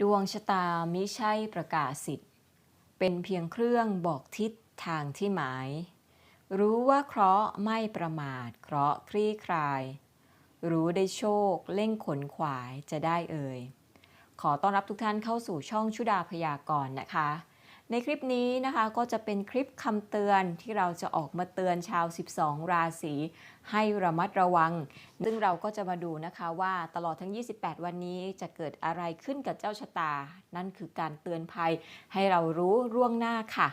ดวงชะตามิใช่ประกาศสิทธิ์ เป็นเพียงเครื่องบอกทิศทางที่หมาย รู้ว่าเคราะห์ไม่ประมาทเคราะห์คลี่คลาย รู้ได้โชคเล่งขนขวายจะได้เอ่ย ขอต้อนรับทุกท่านเข้าสู่ช่องชุดาพยากรณ์นะคะ ในคลิปนี้นะคะก็จะเป็นคลิปคำเตือนที่เราจะออกมาเตือนชาว 12 ราศีให้ระมัดระวัง ซึ่งเราก็จะมาดูนะคะว่าตลอดทั้ง 28 วันนี้จะเกิดอะไรขึ้นกับเจ้าชะตา นั่นคือการเตือนภัยให้เรารู้ร่วงหน้าค่ะ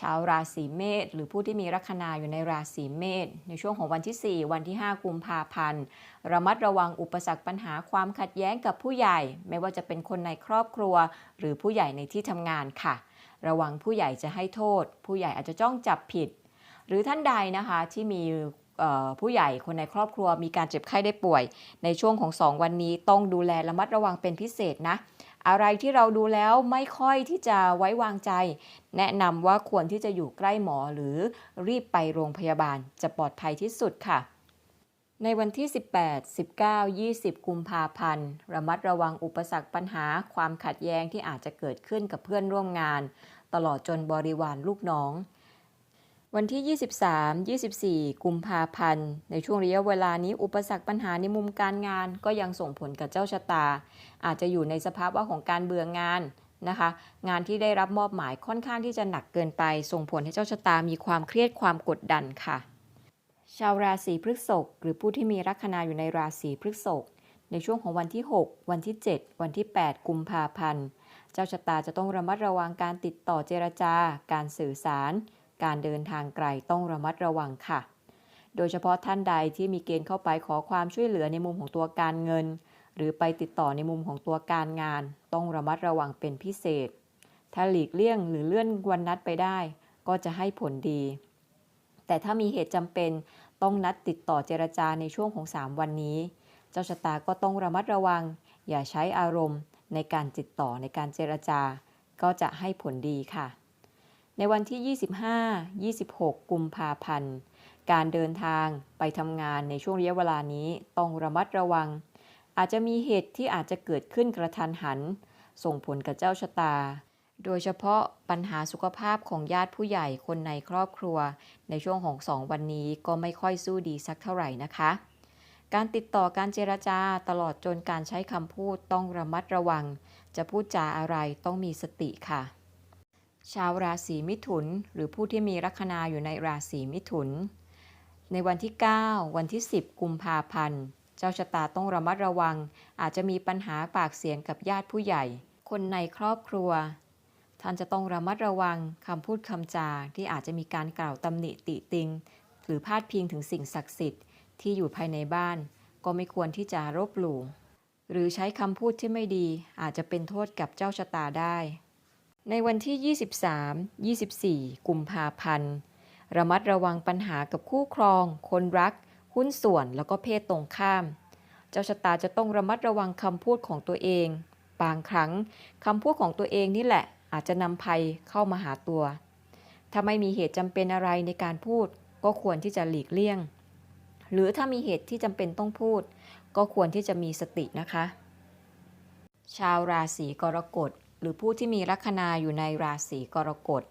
ชาวราศีเมษหรือผู้ที่มีลัคนาอยู่ในราศีเมษในช่วงของวันที่ 4 วันที่ 5 กุมภาพันธ์ ระมัดระวังอุปสรรคปัญหาความขัดแย้งกับผู้ใหญ่ ไม่ว่าจะเป็นคนในครอบครัว หรือผู้ใหญ่ในที่ทำงานค่ะ ระวังผู้ใหญ่จะให้โทษ ผู้ใหญ่อาจจะจ้องจับผิด หรือท่านใดนะคะที่มีผู้ใหญ่คนในครอบครัวมีการเจ็บไข้ได้ป่วย ในช่วงของ 2 วันนี้ต้องดูแลระมัดระวังเป็นพิเศษนะอะไรที่เราดูแล้วไม่ค่อยที่จะไว้วางใจ แนะนำว่าควรที่จะอยู่ใกล้หมอหรือรีบไปโรงพยาบาลจะปลอดภัยที่สุดค่ะ ในวันที่ 18 19 20 กุมภาพันธ์ ระมัดระวังอุปสรรคปัญหาความขัดแย้งที่อาจจะเกิดขึ้นกับเพื่อนร่วมงาน ตลอดจนบริวารลูกน้อง วันที่ 23 24 กุมภาพันธ์ ในช่วงระยะเวลานี้อุปสรรคปัญหาในมุมการงาน ก็ยังส่งผลกับเจ้าชะตา อาจจะอยู่ในสภาวะของการเบื่องานนะคะงานที่ได้รับมอบหมายค่อนข้างที่จะหนักเกินไป ส่งผลให้เจ้าชะตามีความเครียดความกดดันค่ะาวราศีพฤษภหรือผู้ที่มีลัคนาอยู่ในราศีพฤษภในช่วงของวันที่ 6 วันที่ 7 วันที่ 8 กุมภาพันธ์ เจ้าชะตาจะต้องระมัดระวังการติดต่อเจรจา การสื่อสาร การเดินทางไกลต้องระมัดระวังค่ะ โดยเฉพาะท่านใดที่มีเกณฑ์เข้าไปขอความช่วยเหลือในมุมของตัวการเงิน หรือไปติดต่อในมุมของตัวการงาน ต้องระมัดระวังเป็นพิเศษ ถ้าหลีกเลี่ยงหรือเลื่อนวันนัดไปได้ ก็จะให้ผลดี แต่ถ้ามีเหตุจำเป็นต้องนัดติดต่อเจรจาในช่วงของ 3 วันนี้ เจ้าชะตาก็ต้องระมัดระวัง อย่าใช้อารมณ์ ในการติดต่อในการเจรจา ก็จะให้ผลดีค่ะ ในวันที่ 25 26 กุมภาพันธ์ การเดินทางไปทำงานในช่วงระยะเวลานี้ต้องระมัดระวัง อาจจะมีเหตุที่อาจจะเกิดขึ้นกระทันหัน ส่งผลกับเจ้าชะตา โดยเฉพาะปัญหาสุขภาพของญาติผู้ใหญ่คนในครอบครัว ในช่วงของ2วันนี้ก็ไม่ค่อยสู้ดีสักเท่าไหร่นะคะ การติดต่อการเจรจาตลอดจนการใช้คำพูดต้องระมัดระวัง จะพูดจาอะไรต้องมีสติค่ะ ชาวราศีมิถุน หรือผู้ที่มีลัคนาอยู่ในราศีมิถุน ในวันที่ 9 วันที่ 10 กุมภาพันธ์ เจ้าชะตาต้องระมัดระวัง อาจจะมีปัญหาปากเสียงกับญาติผู้ใหญ่ คนในครอบครัว ท่านจะต้องระมัดระวังคำพูดคำจาที่อาจจะมีการกล่าวตำหนิติติง หรือพาดพิงถึงสิ่งศักดิ์สิทธิ์ที่อยู่ภายในบ้าน ก็ไม่ควรที่จะรบหลู่หรือใช้คำพูดที่ไม่ดีอาจจะเป็นโทษกับเจ้าชะตาได้ ในวันที่ 23 24 กุมภาพันธ์ ระมัดระวังปัญหากับคู่ครอง คนรัก หุ้นส่วนแล้วก็เพศตรงข้าม เจ้าชะตาจะต้องระมัดระวังคำพูดของตัวเอง บางครั้งคำพูดของตัวเองนี่แหละ อาจจะนำภัยเข้ามาหาตัว ถ้าไม่มีเหตุจำเป็นอะไรในการพูด ก็ควรที่จะหลีกเลี่ยง หรือถ้ามีเหตุที่จำเป็นต้องพูด ก็ควรที่จะมีสตินะคะ ชาวราศีกรกฎหรือผู้ที่มีลัคนาอยู่ในราศีกรกฎ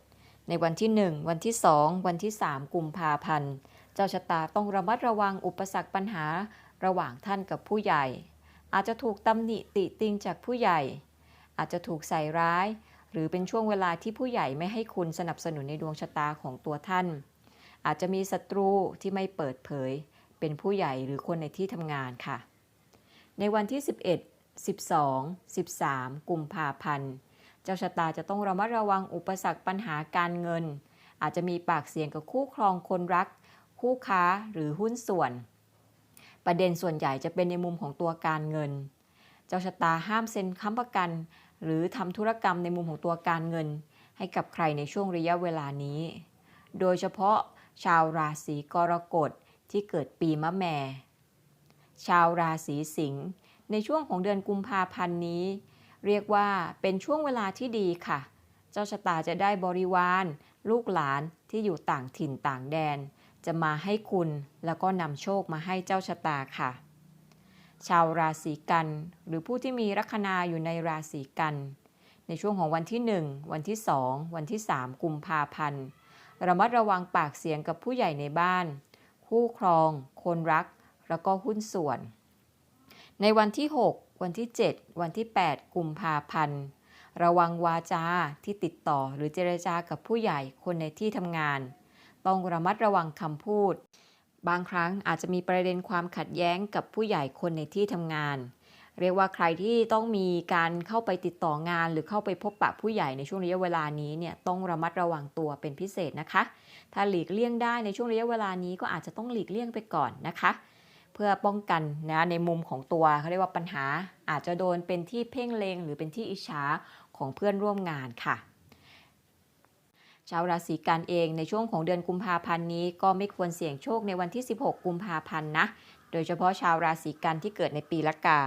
ในวันที่ 1 วันที่ 2 วันที่ 3 กุมภาพันธ์ เจ้าชะตาต้องระมัดระวังอุปสรรคปัญหาระหว่างท่านกับผู้ใหญ่ อาจจะถูกตำหนิติติงจากผู้ใหญ่ อาจจะถูกใส่ร้าย หรือเป็นช่วงเวลาที่ผู้ใหญ่ไม่ให้คุณสนับสนุนในดวงชะตาของตัวท่าน อาจจะมีศัตรูที่ไม่เปิดเผย เป็นผู้ใหญ่หรือคนในที่ทำงานค่ะ ในวันที่ 11 12 13 กุมภาพันธ์ เจ้าชะตาจะต้องระมัดระวังอุปสรรคปัญหาการเงิน อาจจะมีปากเสียงกับคู่ครองคนรัก คู่ค้าหรือหุ้นส่วน ประเด็นส่วนใหญ่จะเป็นในมุมของตัวการเงิน เจ้าชะตาห้ามเซ็นค้ำประกัน หรือทำธุรกรรมในมุมของตัวการเงิน ให้กับใครในช่วงระยะเวลานี้ โดยเฉพาะชาวราศีกรกฎที่เกิดปีมะแม่ ชาวราศีสิงห์ในช่วงของเดือนกุมภาพันธ์นี้ เรียกว่าเป็นช่วงเวลาที่ดีค่ะ เจ้าชะตาจะได้บริวาร ลูกหลานที่อยู่ต่างถิ่นต่างแดน จะมาให้คุณแล้วก็นำโชคมาให้เจ้าชะตาค่ะ ชาวราศีกัน หรือผู้ที่มีลัคนาอยู่ในราศีกัน ในช่วงของวันที่ 1 วันที่ 2 วันที่ 3 กุมภาพันธ์ระมัดระวังปากเสียงกับผู้ใหญ่ในบ้าน คู่ครอง คนรัก แล้วก็หุ้นส่วน ในวันที่ 6 วันที่ 7 วันที่ 8 กุมภาพันธ์ระวังวาจาที่ติดต่อหรือเจรจากับผู้ใหญ่คนในที่ทำงาน ต้องระมัดระวังคำพูด บางครั้งอาจจะมีประเด็นความขัดแย้งกับผู้ใหญ่คนในที่ทำงาน เรียกว่าใครที่ต้องมีการเข้าไปติดต่องาน หรือเข้าไปพบปะผู้ใหญ่ในช่วงระยะเวลานี้เนี่ยต้องระมัดระวังตัวเป็นพิเศษนะคะ ถ้าหลีกเลี่ยงได้ในช่วงระยะเวลานี้ก็อาจจะต้องหลีกเลี่ยงไปก่อนนะคะ เพื่อป้องกันนะในมุมของตัวเขาเรียกว่าปัญหา อาจจะโดนเป็นที่เพ่งเลงหรือเป็นที่อิจฉาของเพื่อนร่วมงานค่ะ ชาวราศีกันเองในช่วงของเดือนกุมภาพันธ์นี้ก็ไม่ควรเสี่ยงโชคในวันที่ 16 กุมภาพันธ์นะ โดยเฉพาะชาวราศีกันที่เกิดในปีละกา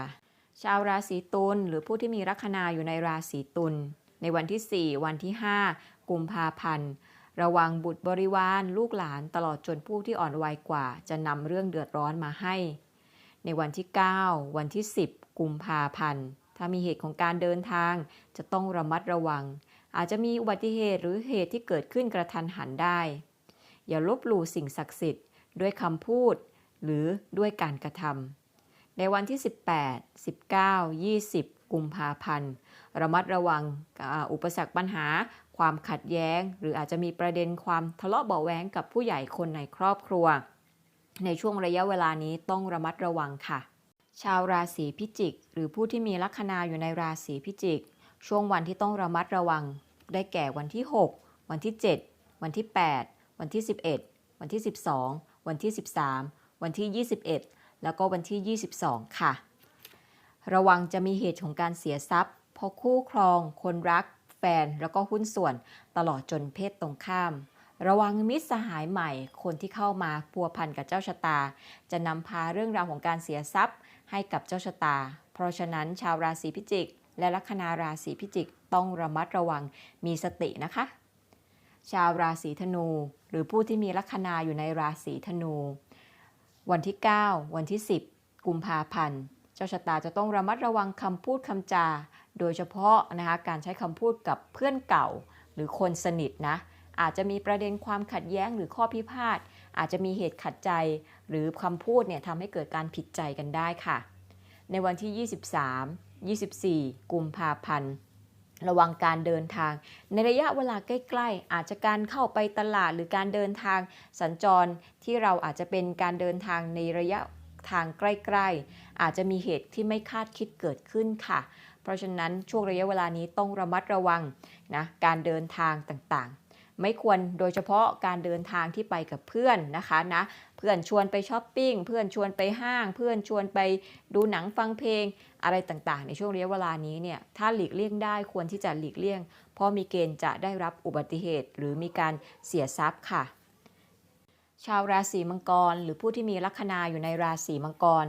ชาวราศีตุลหรือผู้ที่มีลัคนาอยู่ในราศีตุลในวันที่ 4 วันที่ 5 กุมภาพันธ์ระวังบุตรบริวารลูกหลานตลอดจนผู้ที่อ่อนวัยกว่า จะนำเรื่องเดือดร้อนมาให้ ในวันที่ 9 วันที่ 10 กุมภาพันธ์ถ้ามีเหตุของการเดินทาง จะต้องระมัดระวัง อาจจะมีอุบัติเหตุหรือเหตุที่เกิดขึ้นกระทันหันได้ อย่าลบหลู่สิ่งศักดิ์สิทธิ์ด้วยคำพูด หรือด้วยการกระทำในวันที่ 18 19 20 กุมภาพันธ์ ระมัดระวังอุปสรรคปัญหา ความขัดแย้ง หรืออาจจะมีประเด็นความทะเลาะเบาะแว้งกับผู้ใหญ่คนในครอบครัว ในช่วงระยะเวลานี้ต้องระมัดระวังค่ะ ชาวราศีพิจิก หรือผู้ที่มีลัคนาอยู่ในราศีพิจิก ช่วงวันที่ต้องระมัดระวัง ได้แก่วันที่ 6 วันที่ 7 วันที่ 8 วันที่ 11 วันที่ 12 วันที่ 13 วันที่ 21 แล้วก็วันที่ 22 ค่ะ ระวังจะมีเหตุของการเสียทรัพย์เพราะคู่ครอง คนรัก แฟน แล้วก็หุ้นส่วนตลอดจนเพศตรงข้าม ระวังมิตรสหายใหม่ คนที่เข้ามาพัวพันกับเจ้าชะตา จะนำพาเรื่องราวของการเสียทรัพย์ให้กับเจ้าชะตา เพราะฉะนั้นชาวราศีพิจิก และลัคนาราศีพิจิกต้องระมัดระวังมีสตินะคะ ชาวราศีธนู หรือผู้ที่มีลัคนาอยู่ในราศีธนู วันที่ 9 วันที่ 10 กุมภาพันธ์ เจ้าชะตาจะต้องระมัดระวังคำพูดคำจา โดยเฉพาะนะคะการใช้คำพูดกับเพื่อนเก่า หรือคนสนิทนะอาจจะมีประเด็นความขัดแย้งหรือข้อพิพาท อาจจะมีเหตุขัดใจ หรือคำพูดเนี่ยทำให้เกิดการผิดใจกันได้ค่ะ ในวันที่23 24 กุมภาพันธ์ ระวังการเดินทาง ในระยะเวลาใกล้ๆ อาจจะการเข้าไปตลาดหรือการเดินทางสัญจรที่เราอาจจะเป็นการเดินทางในระยะทางใกล้ๆ อาจจะมีเหตุที่ไม่คาดคิดเกิดขึ้นค่ะ เพราะฉะนั้นช่วงระยะเวลานี้ต้องระมัดระวังนะการเดินทางต่างๆ ไม่ควรโดยเฉพาะการเดินทางที่ไปกับเพื่อนนะคะนะ พื่อนชวนไปช้อปปิ้ง เพื่อนชวนไปห้าง เพื่อนชวนไปดูหนังฟังเพลง อะไรต่างๆ ในช่วงระยะเวลานี้เนี่ย ถ้าหลีกเลี่ยงได้ควรที่จะหลีกเลี่ยง เพราะมีเกณฑ์จะได้รับอุบัติเหตุ หรือมีการเสียทรัพย์ค่ะ ชาวราศีมังกร หรือผู้ที่มีลัคนาอยู่ในราศีมังกร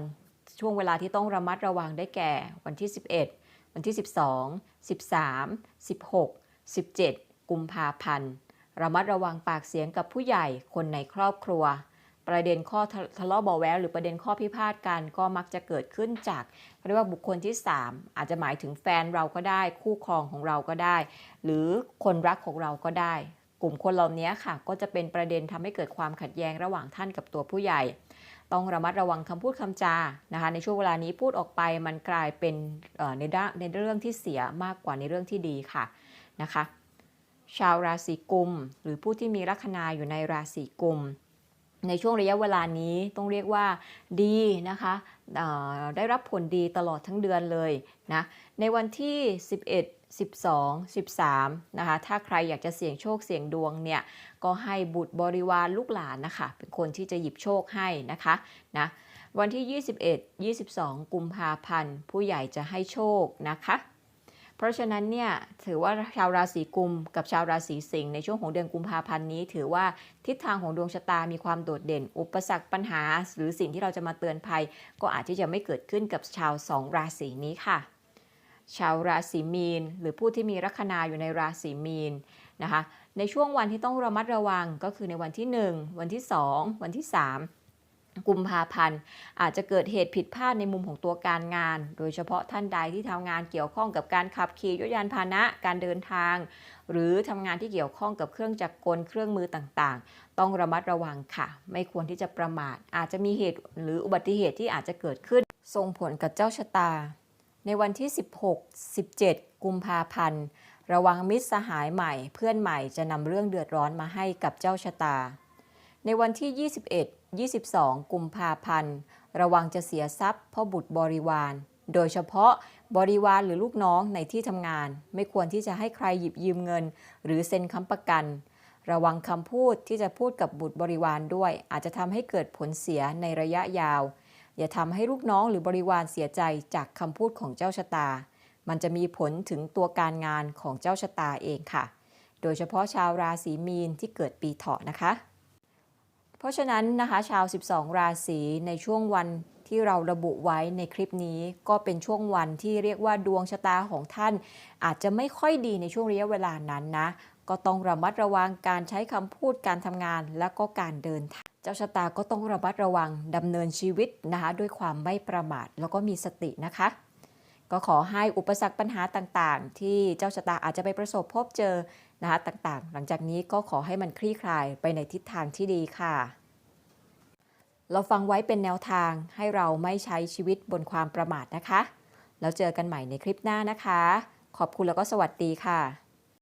ช่วงเวลาที่ต้องระมัดระวังได้แก่ วันที่ 11 วันที่ 12 13 16 17 กุมภาพันธ์ระมัดระวังปากเสียงกับผู้ใหญ่คนในครอบครัว ประเด็นข้อทะเลาะเบาะแว้งหรือประเด็นข้อพิพาทกันก็มักจะเกิดขึ้นจากเรียกว่าบุคคลที่ 3 อาจจะหมายถึงแฟนเราก็ได้ คู่ครองของเราก็ได้ หรือคนรักของเราก็ได้ กลุ่มคนเหล่านี้ค่ะ ก็จะเป็นประเด็นทำให้เกิดความขัดแย้งระหว่างท่านกับตัวผู้ใหญ่ ต้องระมัดระวังคำพูดคำจานะคะในช่วงเวลานี้พูดออกไปมันกลายเป็นในด้านในเรื่องที่เสียมากกว่าในเรื่องที่ดีค่ะนะคะ ชาวราศีกุม หรือผู้ที่มีลัคนาอยู่ในราศีกุม ในช่วงระยะเวลานี้ต้องเรียกว่าดีนะคะได้รับผลดีตลอดทั้งเดือนเลยนะในวันที่ 11 12 13นะคะถ้าใครอยากจะเสี่ยงโชคเสี่ยงดวงเนี่ยก็ให้บุตรบริวารลูกหลานนะคะเป็นคนที่จะหยิบโชคให้นะคะนะวันที่ 21 22 กุมภาพันธ์ ผู้ใหญ่จะให้โชคนะคะ เพราะฉะนั้นเนี่ยถือว่าชาวราศีกุม กับชาวราศีสิงห์ในช่วงของเดือนกุมภาพันธ์นี้ ถือว่าทิศทางของดวงชะตามีความโดดเด่น อุปสรรคปัญหา หรือสิ่งที่เราจะมาเตือนภัย ก็อาจที่จะไม่เกิดขึ้นกับชาวสองราศีนี้ค่ะ ชาวราศีมีน หรือผู้ที่มีลัคนาอยู่ในราศีมีนนะคะในช่วงวันที่ต้องระมัดระวังก็คือในวันที่ 1 วันที่ 2 วันที่ 3 กุมภาพันธ์อาจจะเกิดเหตุผิดพลาดในมุมของตัวการงาน โดยเฉพาะท่านใดที่ทำงานเกี่ยวข้องกับการขับขี่ยนต์ยานพาหนะ การเดินทาง หรือทำงานที่เกี่ยวข้องกับเครื่องจักรกลเครื่องมือต่างๆ ต้องระมัดระวังค่ะ ไม่ควรที่จะประมาท อาจจะมีเหตุหรืออุบัติเหตุที่อาจจะเกิดขึ้น ส่งผลกับเจ้าชะตา ในวันที่ 16 17 กุมภาพันธ์ ระวังมิตรสหายใหม่ เพื่อนใหม่จะนำเรื่องเดือดร้อนมาให้กับเจ้าชะตา ในวันที่ 21 22 กุมภาพันธ์ ระวังจะเสียทรัพย์เพราะบุตรบริวาร โดยเฉพาะบริวารหรือลูกน้องในที่ทำงาน ไม่ควรที่จะให้ใครหยิบยืมเงิน หรือเซ็นค้ำประกัน ระวังคำพูดที่จะพูดกับบุตรบริวารด้วย อาจจะทำให้เกิดผลเสียในระยะยาว อย่าทำให้ลูกน้องหรือบริวารเสียใจจากคำพูดของเจ้าชะตา มันจะมีผลถึงตัวการงานของเจ้าชะตาเองค่ะ โดยเฉพาะชาวราศีมีนที่เกิดปีเถาะนะคะ ราะฉะนั้นนะคะชาว 12 ราศีในช่วงวันที่เราระบุไว้ในคลิปนี้ก็เป็นช่วงวันที่เรียกว่าดวงชะตาของท่าน อาจจะไม่ค่อยดีในช่วงระยะเวลานั้นนะ ก็ต้องระมัดระวังการใช้คำพูดการทำงานและก็การเดินทางเจ้าชะตาก็ต้องระมัดระวังดำเนินชีวิตนะคะด้วยความไม่ประมาทแล้วก็มีสตินะคะ ก็ขอให้อุปสรรคปัญหาต่างๆ ที่เจ้าชะตาอาจจะไปประสบพบเจอนะคะต่างๆ หลังจากนี้ก็ขอให้มันคลี่คลายไปในทิศทางที่ดีค่ะ เราฟังไว้เป็นแนวทางให้เราไม่ใช้ชีวิตบนความประมาทนะคะ แล้วเจอกันใหม่ในคลิปหน้านะคะ ขอบคุณแล้วก็สวัสดีค่ะ